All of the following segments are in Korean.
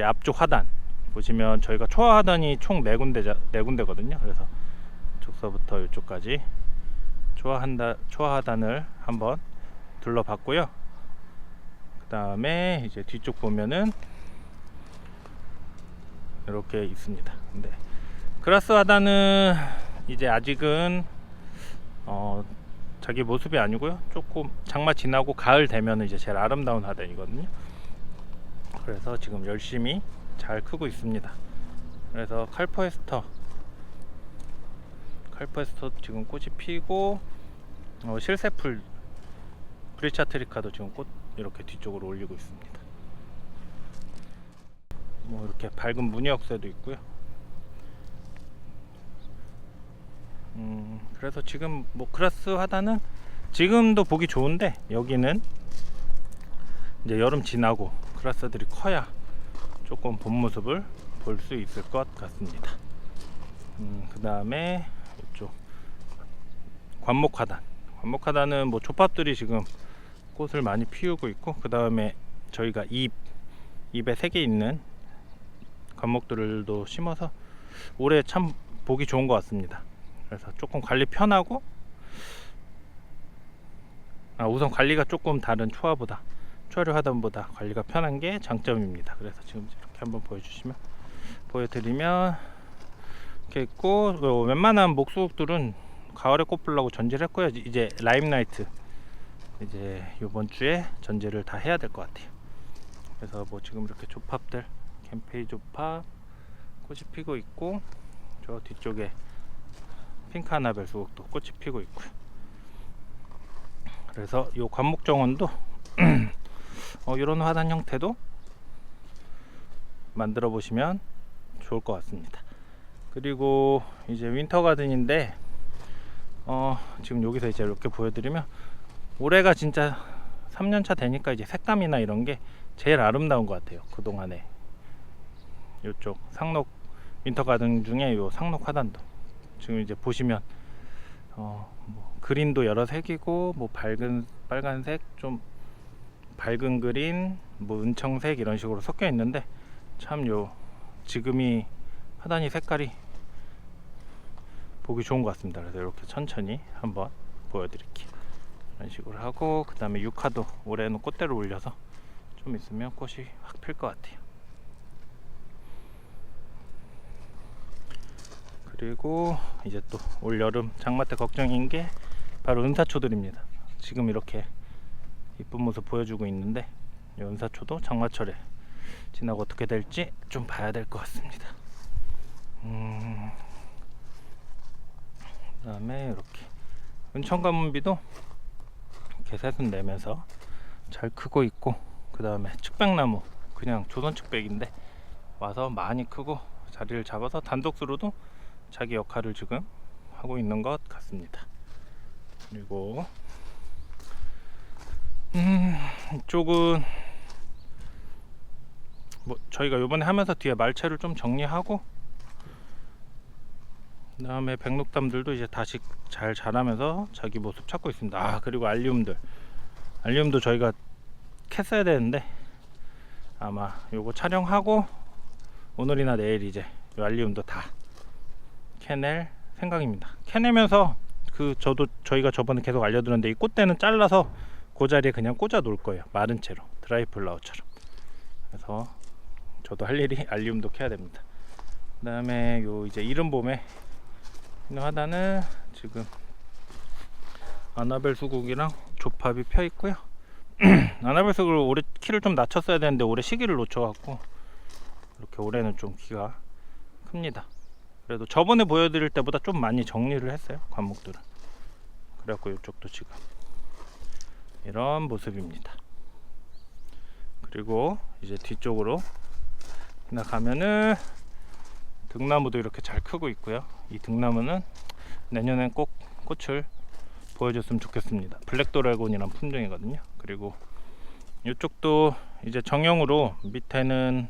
이제 앞쪽 하단 보시면 저희가 초하 하단이 총 네 군데 네 군데거든요. 그래서 이쪽서부터 이쪽까지 초하 한다 초하 하단을 한번 둘러봤고요. 그 다음에 이제 뒤쪽 보면은 이렇게 있습니다. 근데 그라스 하단은 이제 아직은 어 자기 모습이 아니고요. 조금 장마 지나고 가을 되면 이제 제일 아름다운 하단이거든요. 그래서 지금 열심히 잘 크고 있습니다. 그래서 칼퍼에스터 칼퍼에스터 지금 꽃이 피고 어, 실세풀 브리차트리카도 지금 꽃 이렇게 뒤쪽으로 올리고 있습니다. 뭐 이렇게 밝은 무늬역새도 있고요. 음, 그래서 지금 뭐 크라스 하단은 지금도 보기 좋은데 여기는 이제 여름 지나고 크라스들이 커야 조금 본 모습을 볼 수 있을 것 같습니다. 음, 그 다음에 이쪽 관목하단. 관목하단은 뭐 조팝들이 지금 꽃을 많이 피우고 있고 그 다음에 저희가 잎 잎에 세개 있는 관목들도 심어서 올해 참 보기 좋은 것 같습니다. 그래서 조금 관리 편하고 아, 우선 관리가 조금 다른 초화보다 초화류 하단보다 관리가 편한 게 장점입니다. 그래서 지금 이렇게 한번 보여주시면 보여드리면 이렇게 있고 어, 웬만한 목수들은 가을에 꽃 피려고 전지를 했고요. 이제 라임나이트 이제 이번 주에 전지를 다 해야 될 것 같아요. 그래서 뭐 지금 이렇게 조팝들 캠페이 조팝 꽃이 피고 있고 저 뒤쪽에 핑크 아나벨 수국도 꽃이 피고 있고요. 그래서 이 관목 정원도 어, 이런 화단 형태도 만들어 보시면 좋을 것 같습니다. 그리고 이제 윈터 가든인데 어, 지금 여기서 이제 이렇게 보여드리면 올해가 진짜 3년차 되니까 이제 색감이나 이런 게 제일 아름다운 것 같아요. 그 동안에 이쪽 상록 윈터 가든 중에 요 상록 하단도 지금 이제 보시면 어, 뭐 그린도 여러 색이고 뭐 밝은 빨간색 좀 밝은 그린 뭐 은청색 이런 식으로 섞여 있는데 참 요 지금이 하단이 색깔이 보기 좋은 것 같습니다. 그래서 이렇게 천천히 한번 보여드릴게요. 이런 식으로 하고 그 다음에 유카도 올해는 꽃대로 올려서 좀 있으면 꽃이 확 필 것 같아요. 그리고 이제 또 올 여름 장마 때 걱정인 게 바로 은사초들입니다. 지금 이렇게 이쁜 모습 보여주고 있는데 이 은사초도 장마철에 지나고 어떻게 될지 좀 봐야 될 것 같습니다. 음, 그다음에 이렇게 은천가문비도 이렇게 새순 내면서 잘 크고 있고 그 다음에 측백나무 그냥 조선 측백인데 와서 많이 크고 자리를 잡아서 단독수로도 자기 역할을 지금 하고 있는 것 같습니다. 그리고 음, 이쪽은 뭐 저희가 이번에 하면서 뒤에 말체를 좀 정리하고 그 다음에 백록담들도 이제 다시 잘 자라면서 자기 모습 찾고 있습니다. 아 그리고 알리움들 알리움도 저희가 캤어야 되는데 아마 요거 촬영하고 오늘이나 내일 이제 요 알리움도 다 캐낼 생각입니다. 캐내면서 그 저도 저희가 저번에 계속 알려드렸는데 이 꽃대는 잘라서 그 자리에 그냥 꽂아 놓을 거예요. 마른 채로 드라이 플라워처럼. 그래서 저도 할 일이 알리움도 캐야 됩니다. 그 다음에 요 이제 이른 봄에 있는 하단은 지금 아나벨 수국이랑 조팝이 펴 있고요. 아나벨 수국을 올해 키를 좀 낮췄어야 되는데 올해 시기를 놓쳐갖고 이렇게 올해는 좀 키가 큽니다. 그래도 저번에 보여드릴 때보다 좀 많이 정리를 했어요 관목들은. 그래갖고 이쪽도 지금 이런 모습입니다. 그리고 이제 뒤쪽으로 나가면은 등나무도 이렇게 잘 크고 있고요. 이 등나무는 내년엔 꼭 꽃을 보여줬으면 좋겠습니다. 블랙도래곤이란 품종이거든요. 그리고 이쪽도 이제 정형으로 밑에는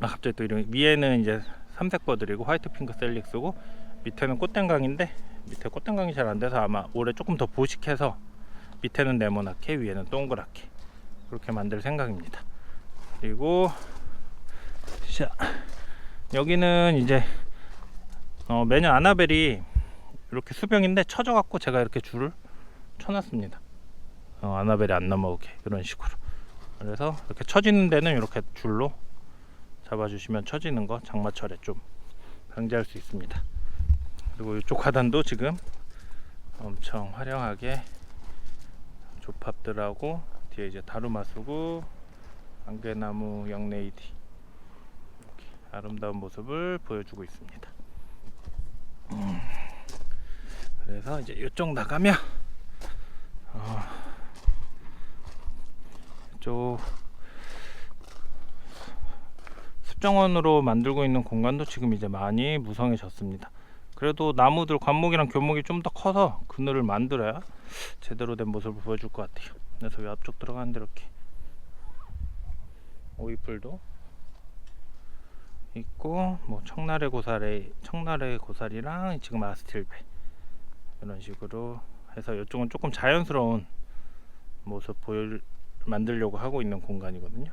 아 갑자기 또 이런 위에는 이제 삼색 버들이고 화이트 핑크 셀릭스고 밑에는 꽃땡강인데 밑에 꽃땡강이 잘 안 돼서 아마 올해 조금 더 보식해서 밑에는 네모나게 위에는 동그랗게 그렇게 만들 생각입니다. 그리고 자 여기는 이제 어, 매년 아나벨이 이렇게 수병인데 쳐져 갖고 제가 이렇게 줄을 쳐놨습니다. 어, 아나벨이 안 넘어오게 이런 식으로. 그래서 이렇게 쳐지는 데는 이렇게 줄로 잡아주시면 쳐지는 거 장마철에 좀 방지할 수 있습니다. 그리고 이쪽 하단도 지금 엄청 화려하게 조팝들하고 뒤에 이제 다루마수구, 안개나무, 영레이디 이렇게 아름다운 모습을 보여주고 있습니다. 음, 그래서 이제 이쪽 나가면 어, 이쪽 습정원으로 만들고 있는 공간도 지금 이제 많이 무성해졌습니다. 그래도 나무들 관목이랑 교목이 좀 더 커서 그늘을 만들어야 제대로 된 모습을 보여줄 것 같아요. 그래서 이 앞쪽 들어가는데 이렇게 오이풀도 있고 뭐 청나래 고사리 청나래 고사리랑 지금 아스틸베 이런 식으로 해서 이쪽은 조금 자연스러운 모습 보여 만들려고 하고 있는 공간이거든요.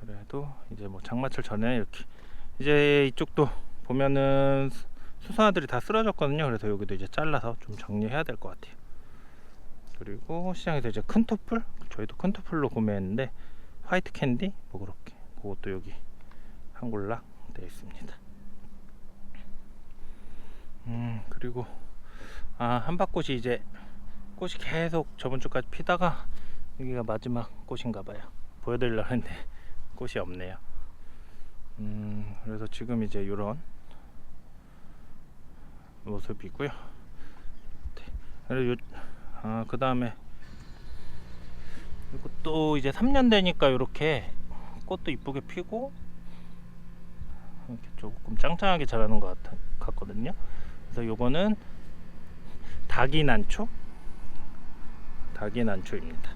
그래도 이제 뭐 장마철 전에 이렇게 이제 이쪽도 보면은 수- 수선화들이 다 쓰러졌거든요. 그래서 여기도 이제 잘라서 좀 정리해야 될 것 같아요. 그리고 시장에서 이제 큰 토플 저희도 큰 토플로 구매했는데 화이트 캔디 뭐 그렇게 그것도 여기 한 군락 되어 있습니다. 음 그리고 아 한밭꽃이 이제 꽃이 계속 저번 주까지 피다가 여기가 마지막 꽃인가 봐요. 보여드리려고 했는데 꽃이 없네요. 음, 그래서 지금 이제 이런 모습이고요. 네. 그리고 요, 아, 그 다음에 또 이제 3년 되니까 이렇게 꽃도 이쁘게 피고 이렇게 조금 짱짱하게 자라는 것 같, 같거든요. 그래서 요거는 닭이 난초, 닭이 난초입니다.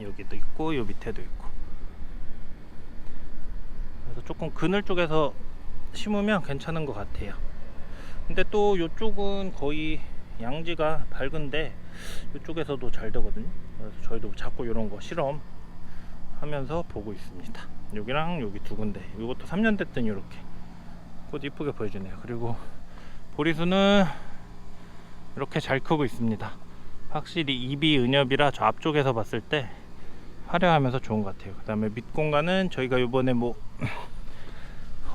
여기도 있고 요 밑에도 있고. 그래서 조금 그늘 쪽에서 심으면 괜찮은 것 같아요. 근데 또 이쪽은 거의 양지가 밝은데 이쪽에서도 잘 되거든요. 그래서 저희도 자꾸 이런 거 실험 하면서 보고 있습니다. 여기랑 여기 두 군데. 이것도 3년 됐더니 이렇게 꽃 이쁘게 보여주네요. 그리고 보리수는 이렇게 잘 크고 있습니다. 확실히 입이 은엽이라 저 앞쪽에서 봤을 때 화려하면서 좋은 것 같아요. 그 다음에 밑 공간은 저희가 요번에 뭐,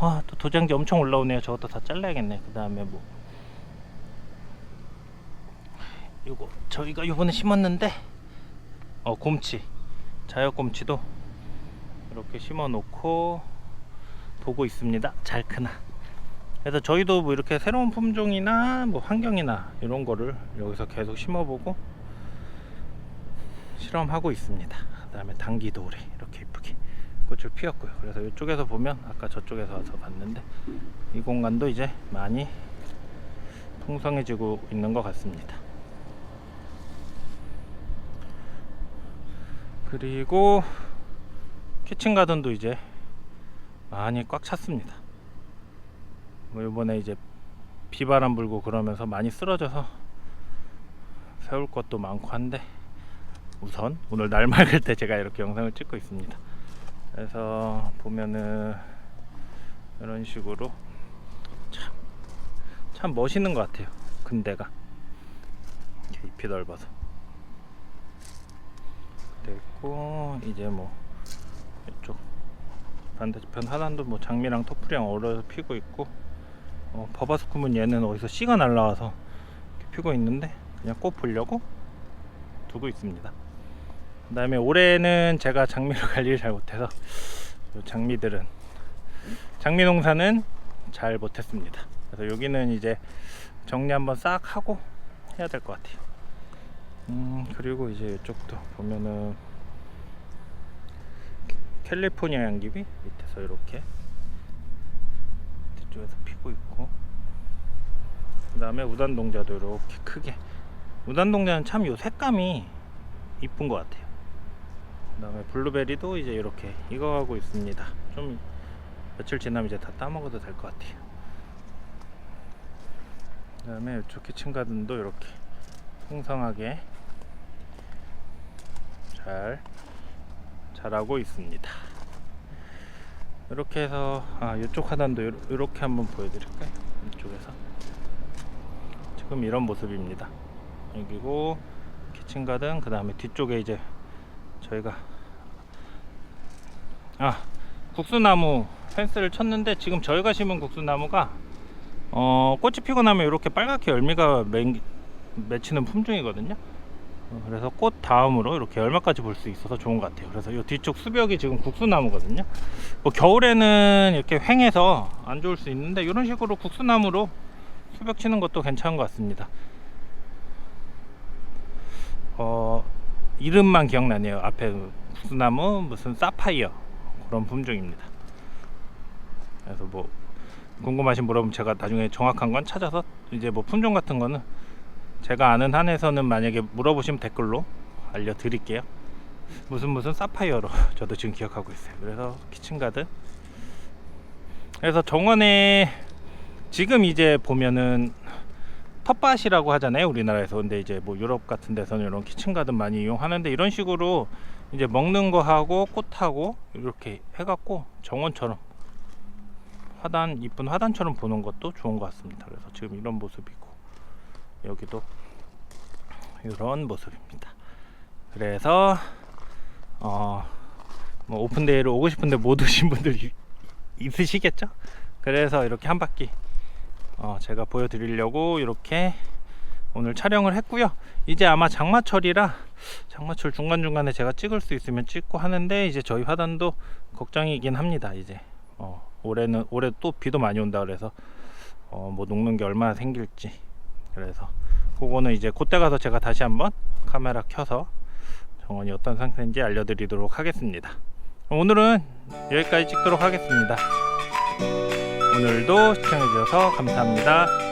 와, 또 도장지 엄청 올라오네요. 저것도 다 잘라야겠네. 그 다음에 뭐, 요거, 저희가 요번에 심었는데, 어, 곰치. 자역곰치도 이렇게 심어 놓고 보고 있습니다. 잘 크나. 그래서 저희도 뭐 이렇게 새로운 품종이나 뭐 환경이나 이런 거를 여기서 계속 심어보고 실험하고 있습니다. 그 다음에 당기도래 이렇게 이쁘게 꽃을 피웠고요. 그래서 이쪽에서 보면 아까 저쪽에서 와서 봤는데 이 공간도 이제 많이 풍성해지고 있는 것 같습니다. 그리고 키친 가든도 이제 많이 꽉 찼습니다. 뭐 이번에 이제 비바람 불고 그러면서 많이 쓰러져서 세울 것도 많고 한데 우선 오늘 날 맑을 때 제가 이렇게 영상을 찍고 있습니다. 그래서 보면은 이런 식으로 참, 참 멋있는 것 같아요. 근대가 잎이 넓어서 됐고 이제 뭐 이쪽 반대편 하단도 뭐 장미랑 토프리랑 어우러서 피고 있고 어, 버바스쿰은 얘는 어디서 씨가 날라와서 이렇게 피고 있는데 그냥 꽃 보려고 두고 있습니다. 그 다음에 올해는 제가 장미를 관리를 잘 못해서 요 장미들은 장미 농사는 잘 못했습니다. 그래서 여기는 이제 정리 한번 싹 하고 해야 될 것 같아요. 음 그리고 이제 이쪽도 보면은 캘리포니아 양귀비 밑에서 이렇게 뒤쪽에서 피고 있고 그 다음에 우단동자도 이렇게 크게 우단동자는 참 요 색감이 이쁜 것 같아요 그 다음에 블루베리도 이제 이렇게 익어가고 있습니다 좀 며칠 지나면 이제 다 따먹어도 될 것 같아요 그 다음에 이쪽 키친 가든도 이렇게 풍성하게 잘 자라고 있습니다. 이렇게 해서 아 이쪽 하단도 이렇게 한번 보여드릴까요? 이쪽에서 지금 이런 모습입니다. 여기고 키친 가든 그 다음에 뒤쪽에 이제 저희가 아 국수나무 펜스를 쳤는데 지금 저희가 심은 국수나무가 어 꽃이 피고 나면 이렇게 빨갛게 열매가 맹, 맺히는 품종이거든요. 어, 그래서 꽃 다음으로 이렇게 열매까지 볼 수 있어서 좋은 것 같아요. 그래서 이 뒤쪽 수벽이 지금 국수나무거든요. 뭐 겨울에는 이렇게 횡해서 안 좋을 수 있는데 이런 식으로 국수나무로 수벽 치는 것도 괜찮은 것 같습니다. 어 이름만 기억나네요. 앞에 그 국수나무 무슨 사파이어 그런 품종입니다. 그래서 뭐 궁금하신 물어보면 제가 나중에 정확한 건 찾아서 이제 뭐 품종 같은 거는 제가 아는 한에서는 만약에 물어보시면 댓글로 알려드릴게요. 무슨 무슨 사파이어로 저도 지금 기억하고 있어요. 그래서 키친가드. 그래서 정원에 지금 이제 보면은 텃밭이라고 하잖아요 우리나라에서. 근데 이제 뭐 유럽 같은 데서는 이런 키친 가든 많이 이용하는데 이런 식으로 이제 먹는 거 하고 꽃하고 이렇게 해갖고 정원처럼 화단 이쁜 화단처럼 보는 것도 좋은 것 같습니다. 그래서 지금 이런 모습이고 여기도 이런 모습입니다. 그래서 어 뭐 오픈데이를 오고 싶은데 못 오신 분들이 있으시겠죠? 그래서 이렇게 한 바퀴 어, 제가 보여드리려고 이렇게 오늘 촬영을 했고요. 이제 아마 장마철이라 장마철 중간중간에 제가 찍을 수 있으면 찍고 하는데 이제 저희 화단도 걱정이긴 합니다. 이제 어, 올해는 올해 또 비도 많이 온다 그래서 어, 뭐 녹는 게 얼마나 생길지 그래서 그거는 이제 그때 가서 제가 다시 한번 카메라 켜서 정원이 어떤 상태인지 알려드리도록 하겠습니다. 오늘은 여기까지 찍도록 하겠습니다. 오늘도 시청해주셔서 감사합니다.